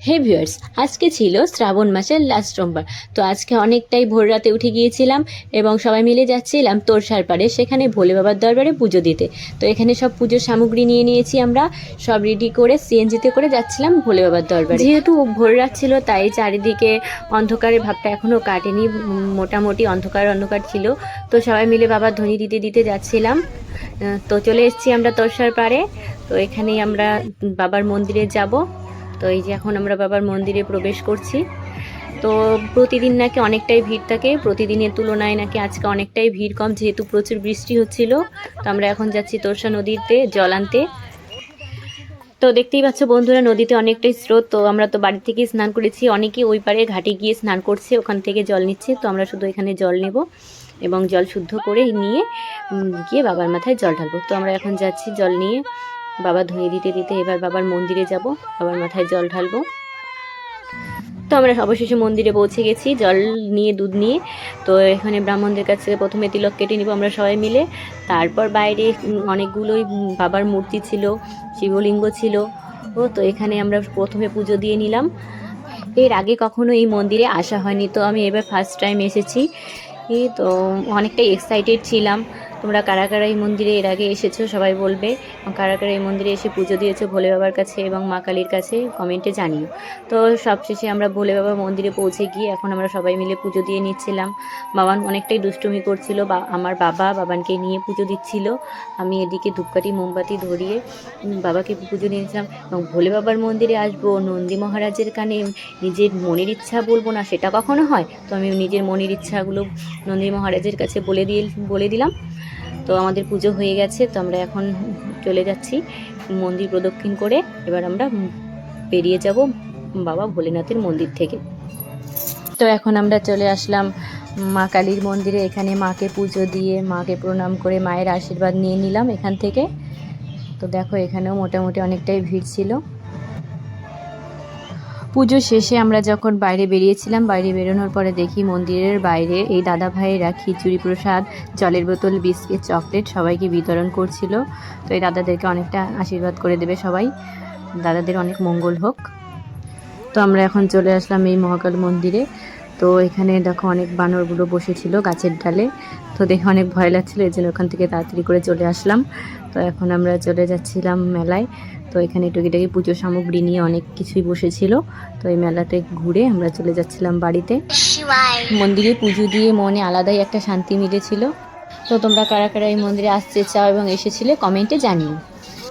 হে viewers, আজকে ছিল শ্রাবণ মাসের লাস্ট সোমবার। তো আজকে অনেকটাই ভোর রাতে উঠে গিয়েছিলাম এবং সবাই মিলে যাচ্ছিলাম তোরসার পাড়ে, সেখানে ভোলে বাবার দরবারে পুজো দিতে। তো এখানে সব পুজোর সামগ্রী নিয়ে নিয়েছি আমরা, সব রেডি করে সিএনজিতে করে যাচ্ছিলাম ভোলে বাবার দরবারে। যেহেতু ভোর রাত ছিল, তাই চারিদিকে অন্ধকারের ভাবটা এখনও কাটেনি মোটামুটি অন্ধকার অন্ধকার ছিল। তো সবাই মিলে বাবার ধ্বনি দিতে দিতে যাচ্ছিলাম। তো চলে এসেছি আমরা তোরসার পাড়ে। তো এখানেই আমরা বাবার মন্দিরে যাব। তো এই যে এখন আমরা বাবার মন্দিরে প্রবেশ করছি। তো প্রতিদিন নাকি অনেকটাই ভিড় থাকে। প্রতিদিনের তুলনায় নাকি আজকে অনেকটাই ভিড় কম, যেহেতু প্রচুর বৃষ্টি হচ্ছিল। তো আমরা এখন যাচ্ছি তোরসা নদীতে, জল আনতে। তো দেখতেই পাচ্ছ বন্ধুরা, নদীতে অনেকটাই স্রোত। তো আমরা তো বাড়ি থেকেই স্নান করেছি। অনেকেই ওই পারে ঘাটে গিয়ে স্নান করছে, ওখান থেকে জল নিচ্ছে। তো আমরা শুধু এখানে জল নেব এবং জল শুদ্ধ করে নিয়ে গিয়ে বাবার মাথায় জল ঢালবো। তো আমরা এখন যাচ্ছি জল নিয়ে। বাবা ধুয়ে দিতে দিতে এবার বাবার মন্দিরে যাব, বাবার মাথায় জল ঢালবো। তো আমরা অবশেষে মন্দিরে পৌঁছে গেছি, জল নিয়ে, দুধ নিয়ে। তো এখানে ব্রাহ্মণদের কাছ থেকে প্রথমে তিলক কেটে নিব আমরা সবাই মিলে। তারপর বাইরে অনেকগুলোই বাবার মূর্তি ছিল, শিবলিঙ্গ ছিল। ও, তো এখানে আমরা প্রথমে পুজো দিয়ে নিলাম। এর আগে কখনো এই মন্দিরে আসা হয়নি, তো আমি এবার ফার্স্ট টাইম এসেছি। তো অনেকটাই এক্সাইটেড ছিলাম। তোমরা কারা কারা এই মন্দিরে এর আগে এসেছ সবাই বলবে। কারা মন্দিরে এসে পুজো দিয়েছ ভোলে বাবার কাছে এবং মা কালীর কাছে কমেন্টে জানিও। তো সবশেষে আমরা ভোলে বাবার মন্দিরে পৌঁছে গিয়ে এখন আমরা সবাই মিলে পুজো দিয়ে নিচ্ছিলাম। বাবান অনেকটাই দুষ্টুমি করছিল, বা আমার বাবা বাবানকে নিয়ে পুজো দিচ্ছিল। আমি এদিকে ধূপকাঠি, মোমবাতি ধরিয়ে বাবাকে পুজো দিয়েছিলাম এবং ভোলে বাবার মন্দিরে আসব, নন্দী মহারাজের কানে নিজের মনের ইচ্ছা বলব না, সেটা কখনো হয়? তো আমি নিজের মনের ইচ্ছাগুলো নন্দী মহারাজের কাছে বলে দিয়ে, বলে দিলাম। তো আমাদের পুজো হয়ে গেছে, তো আমরা এখন চলে যাচ্ছি মন্দির প্রদক্ষিণ করে। এবার আমরা বেরিয়ে যাব বাবা ভোলেনাথের মন্দির থেকে। তো এখন আমরা চলে আসলাম মা কালীর মন্দিরে। এখানে মাকে পুজো দিয়ে, মাকে প্রণাম করে মায়ের আশীর্বাদ নিয়ে নিলাম এখান থেকে। তো দেখো এখানেও মোটামুটি অনেকটাই ভিড় ছিল। পুজো শেষে আমরা যখন বাইরে বেরিয়েছিলাম, বাইরে বেরোনোর পরে দেখি মন্দিরের বাইরে এই দাদা ভাইয়েরা খিচুড়ি প্রসাদ, জলের বোতল, বিস্কিট, চকলেট সবাইকে বিতরণ করছিল। তো এই দাদাদেরকে অনেকটা আশীর্বাদ করে দেবে সবাই। দাদাদের অনেক মঙ্গল হোক। তো আমরা এখন চলে আসলাম এই মহাকাল মন্দিরে। তো এখানে দেখো অনেক বানরগুলো বসেছিল গাছের ডালে। তো দেখে অনেক ভয় লাগছিল, এই জন্য ওখান থেকে তাড়াতাড়ি করে চলে আসলাম। তো এখন আমরা চলে যাচ্ছিলাম মেলায়। তো এখানে টুকিটাকি পুজো সামগ্রী নিয়ে অনেক কিছুই বসেছিল। তো এই মেলাতে ঘুরে আমরা চলে যাচ্ছিলাম বাড়িতে। মন্দিরে পুজো দিয়ে মনে আলাদাই একটা শান্তি মিলেছিল। তো তোমরা কারা কারা এই মন্দিরে আসতে চাও এবং এসেছিলে কমেন্টে জানিও।